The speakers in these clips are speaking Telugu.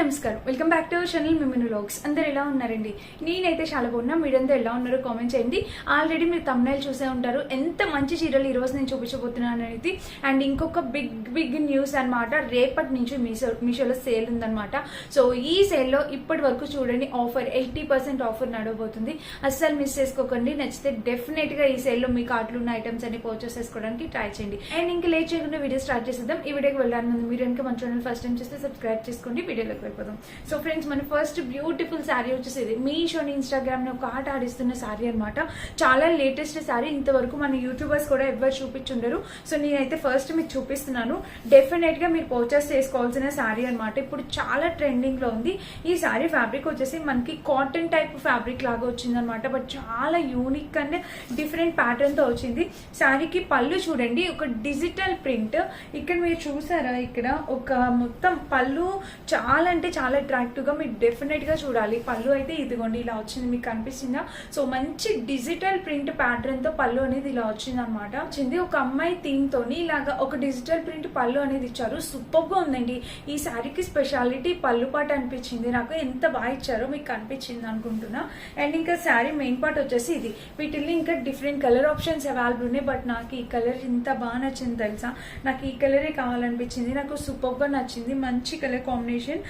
నమస్కారం. వెల్కమ్ బ్యాక్ టు ఛానల్ మిమినులాగ్స్ అందరు ఎలా ఉన్నారండి? నేనైతే చాలా బాగున్నా. మీరందరూ ఎలా ఉన్నారో కామెంట్ చేయండి. ఆల్రెడీ మీరు తమ్నైల్ చూసే ఉంటారు. ఎంత మంచి చీరలు ఈరోజు నేను చూపించబోతున్నాను అనేది. అండ్ ఇంకొక బిగ్ బిగ్ న్యూస్ అన్నమాట. రేపటి నుంచి మీషో మీషోలో సేల్ ఉందన్నమాట. సో ఈ సేల్లో ఇప్పటి వరకు చూడండి ఆఫర్ ఎయిటీ పర్సెంట్ ఆఫర్ నడవబోతుంది. అస్సలు మిస్ చేసుకోకండి. నచ్చితే డెఫినెట్గా ఈ సేల్లో మీ కార్డులు ఉన్న ఐటమ్స్ అన్ని పర్చేస్ చేసుకోవడానికి ట్రై చేయండి. అండ్ ఇంకా లేట్ చేయకుండా వీడియో స్టార్ట్ చేసేద్దాం. ఈ వీడియోకి వెళ్ళడానికి ముందు మీరు ఇంకా మన ఛానల్ ఫస్ట్ టైం చూస్తే సబ్స్క్రైబ్ చేసుకోండి. వీడియోలోకి వెళ్ళిపోదాం సో ఫ్రెండ్స్ మన ఫస్ట్ బ్యూటిఫుల్ శారీ వచ్చేసి ఇది మీషోని ఇన్స్టాగ్రామ్ని ఒక ఆట ఆడిస్తున్న శారీ అనమాట చాలా లేటెస్ట్ శారీ ఇంతవరకు మన యూట్యూబర్స్ కూడా ఎవరు చూపించుండరు. సో నేనైతే ఫస్ట్ మీకు చూపిస్తున్నాను. డెఫినెట్గా మీరు పర్చేస్ చేసుకోవాల్సిన శారీ అన్నమాట. ఇప్పుడు చాలా ట్రెండింగ్లో ఉంది. ఈ శారీ ఫ్యాబ్రిక్ వచ్చేసి మనకి కాటన్ టైప్ ఫ్యాబ్రిక్ లాగా వచ్చింది అనమాట బట్ చాలా యూనిక్ అండ్ డిఫరెంట్ ప్యాటర్న్తో వచ్చింది. శారీకి పళ్ళు చూడండి. ఒక డిజిటల్ ప్రింట్ ఇక్కడ మీరు చూసారా? ఇక్కడ ఒక మొత్తం పళ్ళు చాలా అంటే చాలా అట్రాక్టివ్గా మీరు డెఫినెట్గా చూడాలి. పళ్ళు అయితే ఇదిగోండి ఇలా వచ్చింది మీకు కనిపిస్తుందా? సో మంచి డిజిటల్ ప్రింట్ ప్యాటర్న్తో పళ్ళు అనేది ఇలా వచ్చింది అనమాట వచ్చింది ఒక అమ్మాయి థీమ్తో ఇలాగా ఒక డిజిటల్ ప్రింట్ పళ్ళు అనేది ఇచ్చారు. సూపర్గా ఉందండి. ఈ శారీకి స్పెషాలిటీ పళ్ళు పాట అనిపించింది. నాకు ఎంత బాగా ఇచ్చారో మీకు కనిపించింది అనుకుంటున్నా. అండ్ ఇంకా శారీ మెయిన్ పార్ట్ వచ్చేసి ఇది. వీటిల్లో ఇంకా డిఫరెంట్ కలర్ ఆప్షన్స్ అవైలబుల్ ఉన్నాయి. బట్ నాకు ఈ కలర్ ఇంత బాగా నచ్చింది తెలుసా? నాకు ఈ కలరే కావాలనిపించింది. నాకు సూపర్గా నచ్చింది. మంచి కలర్ కాంబినేషన్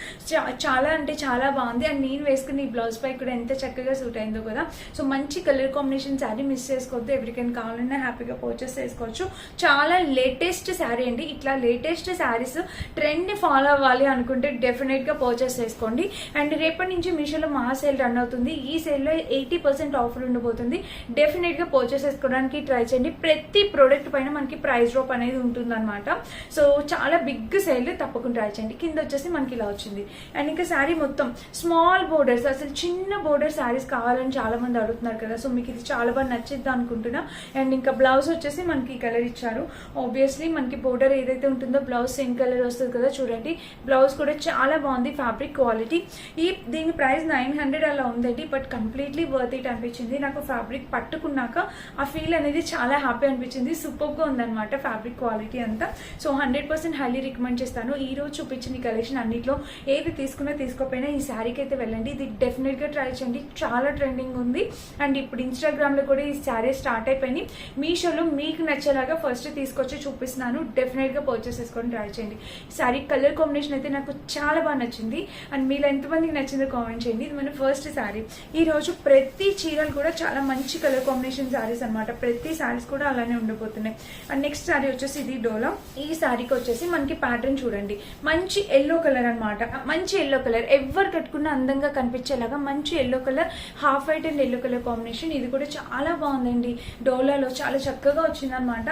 చాలా అంటే చాలా బాగుంది. అండ్ నేను వేసుకుని ఈ బ్లౌజ్ పై కూడా ఎంత చక్కగా సూట్ అయిందో కదా. సో మంచి కలర్ కాంబినేషన్ శారీ మిస్ చేసుకోవద్దు. ఎవరికైనా కావాలన్నా హ్యాపీగా పర్చేస్ చేసుకోవచ్చు. చాలా లేటెస్ట్ శారీ అండి. ఇట్లా లేటెస్ట్ శారీస్ ట్రెండ్ ఫాలో అవ్వాలి అనుకుంటే డెఫినెట్గా పర్చేస్ చేసుకోండి. అండ్ రేపటి నుంచి మీషోలో మా సేల్ రన్ అవుతుంది. ఈ సేల్లో ఎయిటీ పర్సెంట్ ఆఫర్ ఉండబోతుంది. డెఫినెట్గా పర్చేస్ చేసుకోవడానికి ట్రై చేయండి. ప్రతి ప్రోడక్ట్ పైన మనకి ప్రైస్ డ్రాప్ అనేది ఉంటుంది అనమాట సో చాలా బిగ్ సేల్ తప్పకుండా ట్రై చేయండి. కింద వచ్చేసి మనకి ఇలా వచ్చింది. అండ్ ఇంకా శారీ మొత్తం స్మాల్ బోర్డర్స్ అసలు చిన్న బోర్డర్ శారీస్ కావాలని చాలా మంది అడుగుతున్నారు కదా. సో మీకు ఇది చాలా బాగా నచ్చిద్ది అనుకుంటున్నా. అండ్ ఇంకా బ్లౌజ్ వచ్చేసి మనకి ఈ కలర్ ఇచ్చారు. ఆబ్వియస్లీ మనకి బోర్డర్ ఏదైతే ఉంటుందో బ్లౌజ్ సేమ్ కలర్ వస్తుంది కదా చూడండి. బ్లౌజ్ కూడా చాలా బాగుంది ఫ్యాబ్రిక్ క్వాలిటీ. ఈ దీని ప్రైస్ నైన్ హండ్రెడ్ అలా ఉందండి బట్ కంప్లీట్లీ వర్త్ ఇట్ అనిపించింది. నాకు ఫ్యాబ్రిక్ పట్టుకున్నాక ఆ ఫీల్ అనేది చాలా హ్యాపీ అనిపించింది. సూపర్గా ఉందన్నమాట ఫ్యాబ్రిక్ క్వాలిటీ అంతా. So hundred percent highly recommend చేస్తాను. ఈ రోజు చూపించిన ఈ కలెక్షన్ అన్నిట్లో ఏది తీసుకున్నా తీసుకోకపోయినా ఈ శారీకి అయితే వెళ్ళండి. ఇది డెఫినెట్గా ట్రై చేయండి. చాలా ట్రెండింగ్ ఉంది. అండ్ ఇప్పుడు ఇన్స్టాగ్రామ్లో కూడా ఈ శారీ స్టార్ట్ అయిపోయింది. మీషోలో మీకు నచ్చేలాగా ఫస్ట్ తీసుకొచ్చి చూపిస్తున్నాను. డెఫినెట్గా పర్చేస్ చేసుకొని ట్రై చేయండి. శారీ కలర్ కాంబినేషన్ అయితే నాకు చాలా బాగా నచ్చింది. అండ్ మీలో ఎంతమందికి నచ్చిందో కామెంట్ చేయండి. ఇది మన ఫస్ట్ శారీ. ఈ రోజు ప్రతి చీరలు కూడా చాలా మంచి కలర్ కాంబినేషన్ శారీస్ అనమాట ప్రతి శారీస్ కూడా అలానే ఉండబోతున్నాయి అండ్ నెక్స్ట్ శారీ వచ్చేసి ఇది డోలా. ఈ శారీకి వచ్చేసి మనకి ప్యాటర్న్ చూడండి. మంచి ఎల్లో కలర్ అనమాట మంచి ఎల్లో కలర్ ఎవరు కట్టుకున్నా అందంగా కనిపించేలాగా మంచి yellow colour half white and yellow colour combination ఇది కూడా చాలా బాగుందండి. డోలాలో చాలా చక్కగా వచ్చిందనమాట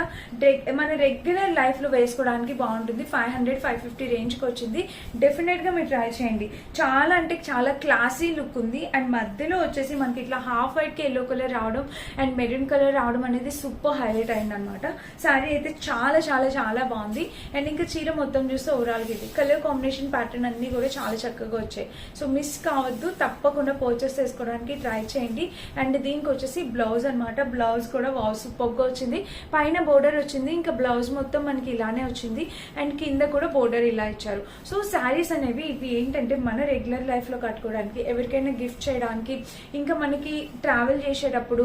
మన రెగ్యులర్ లైఫ్లో వేసుకోవడానికి బాగుంటుంది. ఫైవ్ హండ్రెడ్ ఫైవ్ ఫిఫ్టీ రేంజ్కి వచ్చింది. డెఫినెట్గా మీరు ట్రై చేయండి. చాలా అంటే చాలా క్లాసీ లుక్ ఉంది. అండ్ మధ్యలో వచ్చేసి మనకి ఇట్లా హాఫ్ వైట్కి ఎల్లో కలర్ రావడం అండ్ మెరూన్ కలర్ రావడం అనేది సూపర్ హైలైట్ అయింది అనమాట శారీ అయితే చాలా చాలా చాలా బాగుంది. అండ్ ఇంకా చీర మొత్తం చూస్తే ఓవరాల్ ఇది. కలర్ కాంబినేషన్ ప్యాటర్న్ అన్ని కూడా చాలా చక్కగా వచ్చాయి. సో మిస్ కావద్దు తప్పకుండా పర్చేస్ చేసుకోవడానికి ట్రై చేయండి. అండ్ దీనికి వచ్చేసి బ్లౌజ్ అనమాట బ్లౌజ్ కూడా వాసు పొగ్గ వచ్చింది. పైన బోర్డర్ వచ్చింది. ఇంకా బ్లౌజ్ మొత్తం మనకి ఇలానే వచ్చింది. అండ్ కింద కూడా బోర్డర్ ఇలా ఇచ్చారు. సో శారీస్ అనేవి ఇవి ఏంటంటే మన రెగ్యులర్ లైఫ్లో కట్టుకోవడానికి ఎవరికైనా గిఫ్ట్ చేయడానికి ఇంకా మనకి ట్రావెల్ చేసేటప్పుడు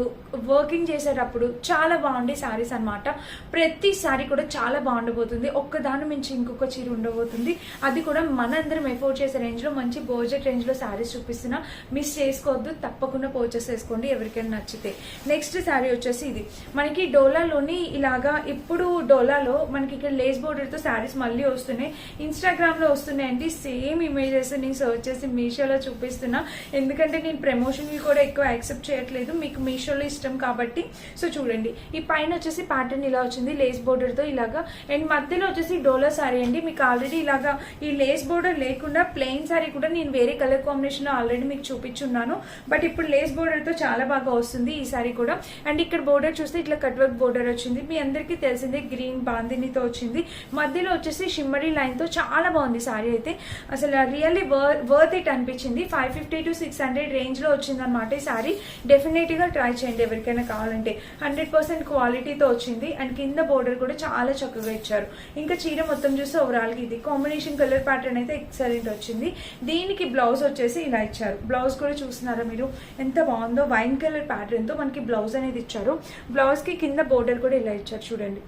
వర్కింగ్ చేసేటప్పుడు చాలా బాగుండే శారీస్ అన్నమాట. ప్రతి శారీ కూడా చాలా బాగుండబోతుంది. ఒక్కదాని మించి ఇంకొక చీర ఉండబోతుంది. అది కూడా మనందరం అఫోర్డ్ చేసే రేంజ్లో మంచి బోజెట్ రేంజ్లో శారీస్ చూపిస్తున్నా. మిస్ చేసుకోవద్దు తప్పకుండా పర్చేస్ చేసుకోండి ఎవరికైనా నచ్చితే. నెక్స్ట్ శారీ వచ్చేసి ఇది. మనకి డోలాలోని ఇలాగా ఇప్పుడు డోలాలో మనకి ఇక్కడ లేస్ బోర్డర్తో శారీస్ మళ్ళీ వస్తున్నాయి. ఇన్స్టాగ్రామ్లో వస్తున్నాయండి. సేమ్ ఇమేజెస్ నేను సర్చ్ చేసి మీషోలో చూపిస్తున్నా. ఎందుకంటే నేను ప్రమోషన్ కూడా ఎక్కువ యాక్సెప్ట్ చేయట్లేదు. మీకు మీషోలో ఇష్టం కాబట్టి. సో చూడండి. ఈ పైన వచ్చేసి ప్యాటర్న్ ఇలా వచ్చింది. లేస్ బోర్డర్తో ఇలాగా. అండ్ మధ్యలో వచ్చేసి డోలా శారీ అండి. మీకు ఆల్రెడీ ఇలాగా ఈ లేస్ బోర్డర్ లేకుండా ప్లెయిన్ శారీ కూడా నేను వేరే కలర్ కాంబినేషన్లో ఆల్రెడీ మీకు చూపించున్నాను. బట్ ఇప్పుడు లేస్ బోర్డర్తో చాలా బాగా వస్తుంది ఈ శారీ కూడా. అండ్ ఇక్కడ బోర్డర్ చూస్తే ఇట్లా కట్ వర్క్ బోర్డర్ వచ్చింది. మీ అందరికీ తెలిసిందే గ్రీన్ బాందినితో వచ్చింది. మధ్యలో వచ్చేసి షిమ్మరీ లైన్తో చాలా బాగుంది శారీ అయితే. అసలు రియల్లీ వర్త్ ఇట్ అనిపించింది. Five fifty to six hundred రేంజ్లో వచ్చింది అనమాట ఈ శారీ డెఫినెట్గా ట్రై చేయండి ఎవరికైనా కావాలంటే. హండ్రెడ్ పర్సెంట్ క్వాలిటీతో వచ్చింది. అండ్ కింద బోర్డర్ కూడా చాలా చక్కగా ఇచ్చారు. ఇంకా చీర మొత్తం చూస్తే ఓవరాల్గా ఇది. కాంబినేషన్ కలర్ ప్యాటర్న్ అయితే ఎక్సలెంట్ ఎక్సలెంట్ వచ్చింది. దీనికి బ్లౌజ్ వచ్చేసి ఇలా ఇచ్చారు. బ్లౌజ్ కూడా చూస్తున్నారా మీరు? ఎంత బాగుందో వైన్ కలర్ ప్యాటర్న్తో మనకి బ్లౌజ్ అనేది ఇచ్చారు. బ్లౌజ్కి కింద బోర్డర్ కూడా ఇలా ఇచ్చారు. చూడండి.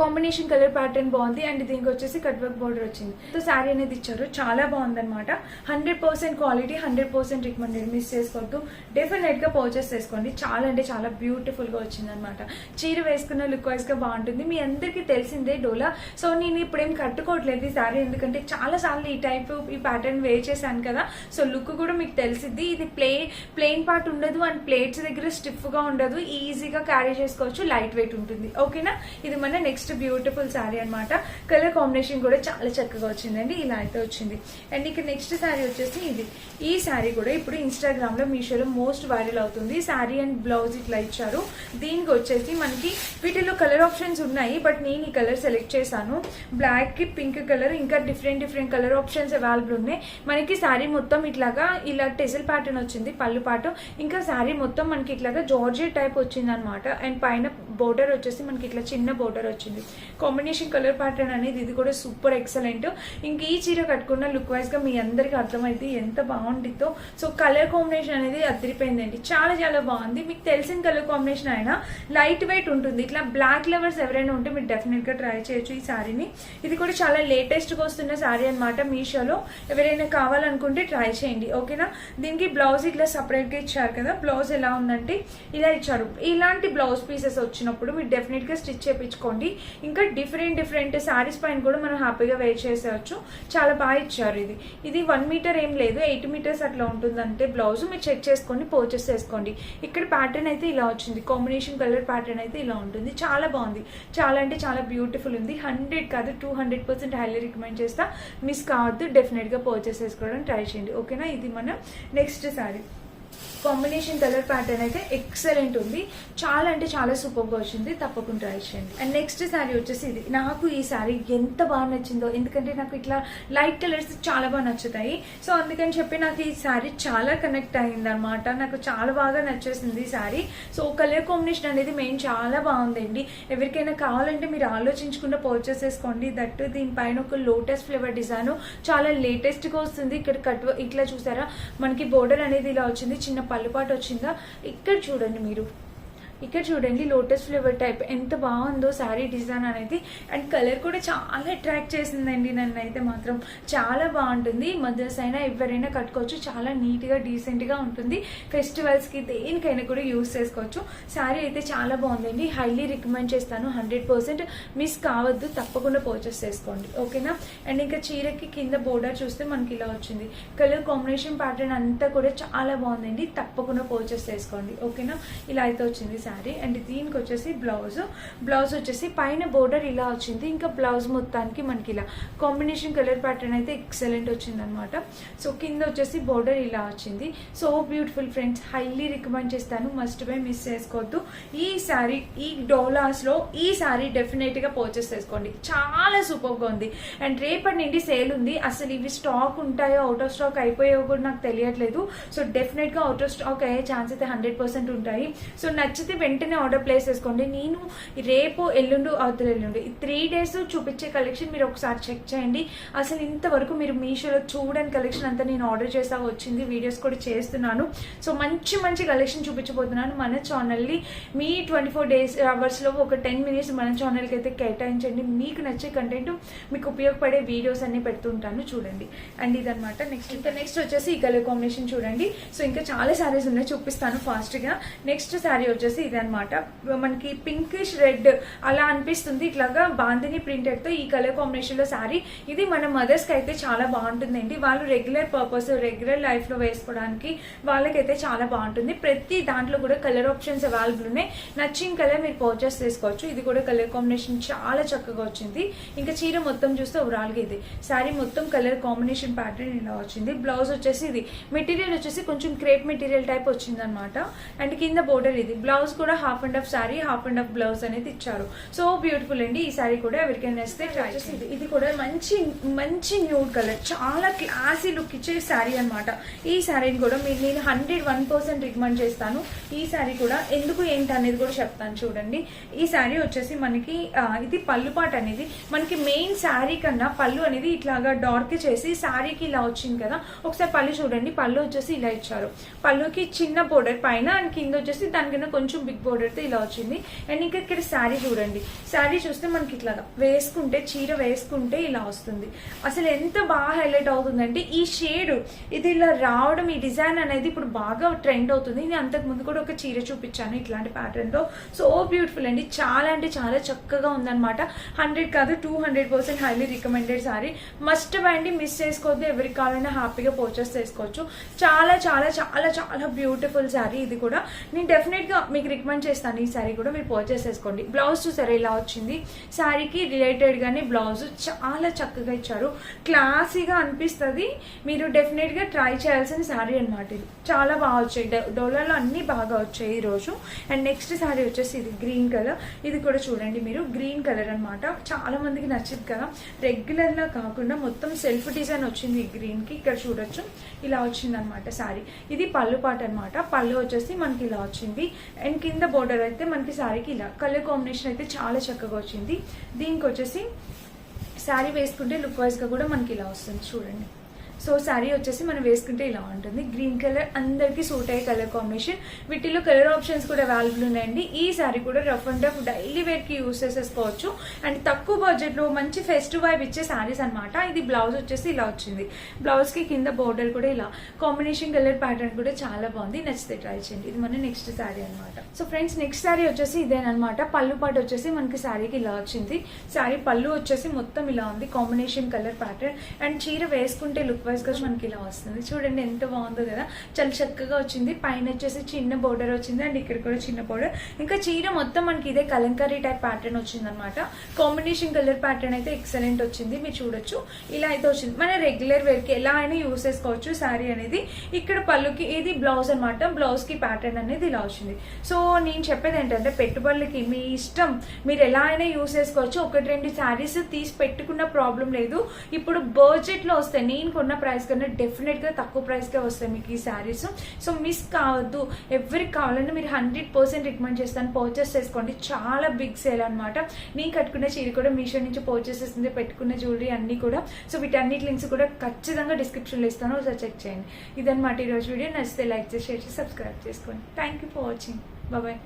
కాంబినేషన్ కలర్ ప్యాటర్న్ బాగుంది అండ్ దీనికి వచ్చేసి కట్ వర్క్ బోర్డర్ వచ్చింది. సో శారీ అనేది ఇచ్చారు. చాలా బాగుందనమాట hundred percent quality hundred percent recommended. Miss చేసుకోవద్దు. డెఫినెట్గా పర్చేస్ చేసుకోండి. చాలా అంటే చాలా బ్యూటిఫుల్గా వచ్చింది అనమాట చీర వేసుకున్న లుక్ వైజ్గా బాగుంటుంది. మీ అందరికీ తెలిసిందే డోలా. సో నేను ఇప్పుడు ఏం కట్టుకోవట్లేదు ఈ శారీ ఎందుకంటే చాలా సార్లు ఈ టైప్ ఈ ప్యాటర్న్ వేర్ చేశాను కదా. సో లుక్ కూడా మీకు తెలిసిద్ది. ఇది ప్లే ప్లెయిన్ పార్ట్ ఉండదు అండ్ ప్లేట్స్ దగ్గర స్టిఫ్గా ఉండదు. ఈజీగా క్యారీ చేసుకోవచ్చు. లైట్ వెయిట్ ఉంటుంది ఓకేనా ఇది మన నెక్స్ట్ నెక్స్ట్ బ్యూటిఫుల్ శారీ అనమాట కలర్ కాంబినేషన్ కూడా చాలా చక్కగా వచ్చిందండి. ఇలా అయితే వచ్చింది. అండ్ ఇక నెక్స్ట్ శారీ వచ్చేసి ఇది. ఈ శారీ కూడా ఇప్పుడు ఇన్స్టాగ్రామ్లో మీషోలో మోస్ట్ వైరల్ అవుతుంది. శారీ అండ్ బ్లౌజ్ ఇట్లా ఇచ్చారు. దీనికి వచ్చేసి మనకి వీటిలో కలర్ ఆప్షన్స్ ఉన్నాయి బట్ నేను ఈ కలర్ సెలెక్ట్ చేశాను. బ్లాక్కి పింక్ కలర్ ఇంకా different different colour options available ఉన్నాయి. మనకి శారీ మొత్తం ఇట్లాగా ఇలా టెజిల్ ప్యాటర్న్ వచ్చింది పళ్ళు పాటు. ఇంకా శారీ మొత్తం మనకి ఇట్లాగా జార్జెట్ టైప్ వచ్చింది అనమాట అండ్ పైన బోర్డర్ వచ్చేసి మనకి ఇట్లా చిన్న బోర్డర్ వచ్చింది. కాంబినేషన్ కలర్ ప్యాటర్న్ అనేది ఇది కూడా సూపర్ ఎక్సలెంట్ ఇంక ఈ చీర కట్టుకున్న లుక్ వైజ్గా మీ అందరికి అర్థమైంది ఎంత బాగుండిద్దో. సో కలర్ కాంబినేషన్ అనేది అదిరిపోయిందండి. చాలా చాలా బాగుంది. మీకు తెలిసిన కలర్ కాంబినేషన్ అయినా లైట్ వెయిట్ ఉంటుంది. ఇట్లా బ్లాక్ లవర్స్ ఎవరైనా ఉంటే మీరు డెఫినెట్గా ట్రై చేయొచ్చు ఈ శారీని ఇది కూడా చాలా లేటెస్ట్గా వస్తున్న శారీ అనమాట మీషోలో. ఎవరైనా కావాలనుకుంటే ట్రై చేయండి. ఓకేనా దీనికి బ్లౌజ్ ఇట్లా సపరేట్గా ఇచ్చారు కదా. బ్లౌజ్ ఎలా ఉందంటే ఇలా ఇచ్చారు. ఇలాంటి బ్లౌజ్ పీసెస్ వచ్చిన వచ్చినప్పుడు మీరు డెఫినెట్గా స్టిచ్ చేయించుకోండి ఇంకా డిఫరెంట్ డిఫరెంట్ శారీస్ పైన కూడా మనం హ్యాపీగా వేర్ చేసేయచ్చు. చాలా బాగా ఇచ్చారు ఇది. ఇది వన్ మీటర్ ఏం లేదు. ఎయిట్ మీటర్స్ అట్లా ఉంటుందంటే బ్లౌజ్ మీరు చెక్ చేసుకొని పర్చేస్ చేసుకోండి. ఇక్కడ ప్యాటర్న్ అయితే ఇలా వచ్చింది. కాంబినేషన్ కలర్ ప్యాటర్న్ అయితే ఇలా ఉంటుంది. చాలా బాగుంది. చాలా అంటే చాలా బ్యూటిఫుల్ ఉంది. హండ్రెడ్ కాదు two hundred percent highly recommend చేస్తా. మిస్ కావద్దు. డెఫినెట్గా పర్చేస్ చేసుకోవడం ట్రై చేయండి. ఓకేనా ఇది మన next sari combination colour pattern అయితే ఎక్సలెంట్ ఉంది. చాలా అంటే చాలా సూపర్గా వచ్చింది. తప్పకుండా ట్రై చేయండి. అండ్ నెక్స్ట్ శారీ వచ్చేసి ఇది. నాకు ఈ శారీ ఎంత బాగా నచ్చిందో ఎందుకంటే నాకు ఇట్లా లైట్ కలర్స్ చాలా బాగా నచ్చుతాయి. సో అందుకని చెప్పి నాకు ఈ శారీ చాలా కనెక్ట్ అయింది అనమాట నాకు చాలా బాగా నచ్చేసింది ఈ శారీ సో కలర్ కాంబినేషన్ అనేది మెయిన్ చాలా బాగుందండి. ఎవరికైనా కావాలంటే మీరు ఆలోచించకుండా పర్చేస్ చేసుకోండి. దట్ దీనిపైన ఒక లోటస్ ఫ్లేవర్ డిజైన్ చాలా లేటెస్ట్గా వస్తుంది. ఇక్కడ కట్ ఇట్లా చూసారా? మనకి బోర్డర్ అనేది ఇలా వచ్చింది. చిన్న పల్లుపాటు వచ్చిందా ఇక్కడ చూడండి మీరు. ఇక్కడ చూడండి లోటస్ ఫ్లేవర్ టైప్ ఎంత బాగుందో శారీ డిజైన్ అనేది. అండ్ కలర్ కూడా చాలా అట్రాక్ట్ చేసిందండి నన్ను అయితే మాత్రం. చాలా బాగుంటుంది. మదర్స్ అయినా ఎవరైనా కట్టుకోవచ్చు. చాలా నీట్గా డీసెంట్గా ఉంటుంది. ఫెస్టివల్స్కి దేనికైనా కూడా యూస్ చేసుకోవచ్చు. శారీ అయితే చాలా బాగుందండి. హైలీ రికమెండ్ చేస్తాను. హండ్రెడ్ పర్సెంట్ మిస్ కావద్దు. తప్పకుండా పర్చేస్ చేసుకోండి. ఓకేనా అండ్ ఇంకా చీరకి కింద బోర్డర్ చూస్తే మనకి ఇలా వచ్చింది. కలర్ కాంబినేషన్ ప్యాటర్న్ అంతా కూడా చాలా బాగుందండి. తప్పకుండా పర్చేస్ చేసుకోండి. ఓకేనా ఇలా అయితే వచ్చింది శారీ అండ్ దీనికి వచ్చేసి బ్లౌజ్ బ్లౌజ్ వచ్చేసి పైన బోర్డర్ ఇలా వచ్చింది. ఇంకా బ్లౌజ్ మొత్తానికి మనకి ఇలా కాంబినేషన్ కలర్ ప్యాటర్న్ అయితే ఎక్సలెంట్ వచ్చింది అనమాట సో కింద వచ్చేసి బోర్డర్ ఇలా వచ్చింది. So beautiful friends highly recommend చేస్తాను. మస్ట్ బై మిస్ చేసుకోవద్దు. ఈ శారీ ఈ డోలాస్లో ఈ శారీ డెఫినెట్గా పర్చేస్ చేసుకోండి. చాలా సూపర్గా ఉంది. అండ్ రేపటి నుండి సేల్ ఉంది. అసలు ఇవి స్టాక్ ఉంటాయో అవుట్ ఆఫ్ స్టాక్ అయిపోయాయో కూడా నాకు తెలియట్లేదు. సో డెఫినెట్గా అవుట్ ఆఫ్ స్టాక్ అయ్యే ఛాన్స్ అయితే హండ్రెడ్ పర్సెంట్ ఉంటాయి. సో నచ్చితే వెంటనే ఆర్డర్ ప్లేస్ చేసుకోండి. నేను రేపు ఎల్లుండు అవతల ఎల్లుండు ఈ త్రీ డేస్ చూపించే కలెక్షన్ మీరు ఒకసారి చెక్ చేయండి. అసలు ఇంతవరకు మీరు మీషోలో చూడని కలెక్షన్ అంతా నేను ఆర్డర్ చేసా వచ్చింది. వీడియోస్ కూడా చేస్తున్నాను. సో మంచి మంచి కలెక్షన్ చూపించబోతున్నాను మన ఛానల్ని మీ ట్వంటీ ఫోర్ డేస్ అవర్స్లో ఒక టెన్ మినిట్స్ మన ఛానల్కి అయితే కేటాయించండి. మీకు నచ్చే కంటెంట్ మీకు ఉపయోగపడే వీడియోస్ అన్ని పెడుతుంటాను చూడండి. అండ్ ఇదనమాట నెక్స్ట్ ఇంకా నెక్స్ట్ వచ్చేసి ఈ కలర్ కాంబినేషన్ చూడండి. సో ఇంకా చాలా శారీస్ ఉన్నాయి. చూపిస్తాను ఫాస్ట్గా నెక్స్ట్ శారీ వచ్చేసి ఇదనమాట మనకి పింకిష్ రెడ్ అలా అనిపిస్తుంది. ఇట్లాగా బాందిని ప్రింటెడ్తో ఈ కలర్ కాంబినేషన్లో శారీ ఇది మన మదర్స్కి అయితే చాలా బాగుంటుందండి. వాళ్ళు రెగ్యులర్ పర్పస్ రెగ్యులర్ లైఫ్లో వేసుకోవడానికి వాళ్ళకైతే చాలా బాగుంటుంది. ప్రతి దాంట్లో కూడా కలర్ ఆప్షన్స్ అవైలబుల్ ఉన్నాయి. నచ్చిన కలర్ మీరు పర్చేస్ చేసుకోవచ్చు. ఇది కూడా కలర్ కాంబినేషన్ చాలా చక్కగా వచ్చింది. ఇంకా చీర మొత్తం చూస్తే ఓవరాల్గా ఇది. శారీ మొత్తం కలర్ కాంబినేషన్ ప్యాటర్న్ ఇలా వచ్చింది. బ్లౌజ్ వచ్చేసి ఇది. మెటీరియల్ వచ్చేసి కొంచెం క్రేప్ మెటీరియల్ టైప్ వచ్చింది అనమాట అండ్ కింద బోర్డర్ ఇది. బ్లౌజ్ బ్లౌజ్ కూడా half and half sari half and half blouse అనేది ఇచ్చారు. సో బ్యూటిఫుల్ అండి ఈ శారీ కూడా ఎవరికైనా వస్తే ట్రై చేసి ఇది కూడా మంచి మంచి న్యూడ్ కలర్ చాలా క్లాసీ లుక్ ఇచ్చే శారీ అన్నమాట. ఈ శారీని కూడా మీరు నేను హండ్రెడ్ వన్ పర్సెంట్ రికమెండ్ చేస్తాను. ఈ శారీ కూడా ఎందుకు ఏంటి అనేది కూడా చెప్తాను చూడండి. ఈ శారీ వచ్చేసి మనకి ఇది పళ్ళు పాట అనేది మనకి మెయిన్ శారీ కన్నా పళ్ళు అనేది ఇట్లాగా డార్క్ చేసి శారీకి ఇలా వచ్చింది కదా ఒకసారి పళ్ళు చూడండి. పళ్ళు వచ్చేసి ఇలా ఇచ్చారు. పళ్ళుకి చిన్న బోర్డర్ పైన అండ్ కింద వచ్చేసి దాని కింద కొంచెం బిగ్ బోర్డర్తో ఇలా వచ్చింది. అండ్ ఇంకా ఇక్కడ శారీ చూడండి. శారీ చూస్తే మనకి ఇట్లాగా వేసుకుంటే చీర వేసుకుంటే ఇలా వస్తుంది. అసలు ఎంత బాగా హైలైట్ అవుతుందంటే ఈ షేడ్ ఇది ఇలా రావడం ఈ డిజైన్ అనేది ఇప్పుడు బాగా ట్రెండ్ అవుతుంది. నేను అంతకు ముందు కూడా ఒక చీర చూపించాను ఇట్లాంటి ప్యాటర్న్లో. సో బ్యూటిఫుల్ అండి. చాలా అంటే చాలా చక్కగా ఉందన్నమాట. హండ్రెడ్ కాదు two hundred percent highly recommended sari must అండి. మిస్ చేసుకోవద్దు. ఎవరికి కావాలన్నా హ్యాపీగా పర్చేస్ చేసుకోవచ్చు. చాలా చాలా చాలా చాలా బ్యూటిఫుల్ శారీ ఇది కూడా. నేను డెఫినెట్గా మీకు రికమెండ్ చేస్తాను. ఈ శారీ కూడా మీరు పర్చేస్ చేసుకోండి. బ్లౌజ్ చూసారా? ఇలా వచ్చింది. శారీకి రిలేటెడ్గానే బ్లౌజ్ చాలా చక్కగా ఇచ్చారు. క్లాసీగా అనిపిస్తుంది. మీరు డెఫినెట్గా ట్రై చేయాల్సిన శారీ అనమాట ఇది. చాలా బాగా వచ్చాయి. డో- డోలాలో అన్ని బాగా వచ్చాయి ఈరోజు అండ్ నెక్స్ట్ శారీ వచ్చేసి ఇది గ్రీన్ కలర్ ఇది కూడా చూడండి మీరు. గ్రీన్ కలర్ అనమాట చాలా మందికి నచ్చింది కదా. రెగ్యులర్గా కాకుండా మొత్తం సెల్ఫ్ డిజైన్ వచ్చింది ఈ గ్రీన్కి ఇక్కడ చూడొచ్చు. ఇలా వచ్చింది అనమాట శారీ ఇది పళ్ళు పాట అనమాట పళ్ళు వచ్చేసి మనకి ఇలా వచ్చింది. అండ్ కింద బోర్డర్ అయితే మనకి శారీకి ఇలా కలర్ కాంబినేషన్ అయితే చాలా చక్కగా వచ్చింది. దీనికి వచ్చేసి శారీ వేసుకుంటే లుక్ వైజ్గా కూడా మనకి ఇలా వస్తుంది. చూడండి. సో శారీ వచ్చేసి మనం వేసుకుంటే ఇలా ఉంటుంది. గ్రీన్ కలర్ అందరికీ సూట్ అయ్యే కలర్ కాంబినేషన్ వీటిలో కలర్ ఆప్షన్స్ కూడా అవైలబుల్ ఉన్నాయండి. ఈ శారీ కూడా రఫ్ అండ్ రఫ్ డైలీ వేర్కి యూస్ చేసేసుకోవచ్చు. అండ్ తక్కువ బడ్జెట్లో మంచి ఫెస్టివ్ వైబ్ ఇచ్చే శారీస్ అనమాట ఇది బ్లౌజ్ వచ్చేసి ఇలా వచ్చింది. బ్లౌజ్కి కింద బోర్డర్ కూడా ఇలా. కాంబినేషన్ కలర్ ప్యాటర్న్ కూడా చాలా బాగుంది. నచ్చితే ట్రై చేయండి. ఇది మన నెక్స్ట్ శారీ అన్నమాట. సో ఫ్రెండ్స్ నెక్స్ట్ శారీ వచ్చేసి ఇదేనమాట పళ్ళు పాటు వచ్చేసి మనకి శారీకి ఇలా వచ్చింది. శారీ పళ్ళు వచ్చేసి మొత్తం ఇలా ఉంది. కాంబినేషన్ కలర్ ప్యాటర్న్ అండ్ చీర వేసుకుంటే లుక్ వైజ్ మనకి ఇలా వస్తుంది. చూడండి ఎంత బాగుందో కదా. చాలా చక్కగా వచ్చింది. పైన వచ్చేసి చిన్న బోర్డర్ వచ్చింది. అండ్ ఇక్కడ కూడా చిన్న బోర్డర్ ఇంకా చీర మొత్తం మనకి ఇదే కలంకారీ టైప్ ప్యాటర్న్ వచ్చింది అనమాట కాంబినేషన్ కలర్ ప్యాటర్న్ అయితే ఎక్సలెంట్ వచ్చింది. మీరు చూడొచ్చు. ఇలా అయితే వచ్చింది. మన రెగ్యులర్ వేర్కి ఎలా అయినా యూస్ చేసుకోవచ్చు శారీ అనేది. ఇక్కడ పళ్ళుకి ఇది బ్లౌజ్ అనమాట బ్లౌజ్కి ప్యాటర్న్ అనేది ఇలా వచ్చింది. సో నేను చెప్పేది ఏంటంటే పెట్టుబడులకి మీ ఇష్టం. మీరు ఎలా అయినా యూస్ చేసుకోవచ్చు. ఒకటి రెండు శారీస్ తీసి పెట్టుకున్న ప్రాబ్లం లేదు. ఇప్పుడు బడ్జెట్లో నేను కొన్న ప్రైస్ కన్నా డెఫినెట్గా తక్కువ ప్రైస్ కే వస్తాయి మీకు ఈ శారీస్ సో మిస్ కావద్దు. ఎవరికి కావాలన్నా మీరు హండ్రెడ్ పర్సెంట్ రికమెండ్ చేస్తాను. పర్చేస్ చేసుకోండి. చాలా బిగ్ సేల్ అనమాట నేను కట్టుకున్న చీర కూడా మీషో నుంచి పర్చేస్ చేస్తుంది పెట్టుకున్న జ్యువెలరీ అన్ని కూడా. సో వీటన్నిటి లింక్స్ కూడా ఖచ్చితంగా డిస్క్రిప్షన్లో ఇస్తాను. ఒకసారి చెక్ చేయండి. ఇదన్నమాట ఈరోజు వీడియో. నచ్చితే లైక్ చేసి షేర్ చేసి సబ్స్క్రైబ్ చేసుకోండి. Thank you for watching bye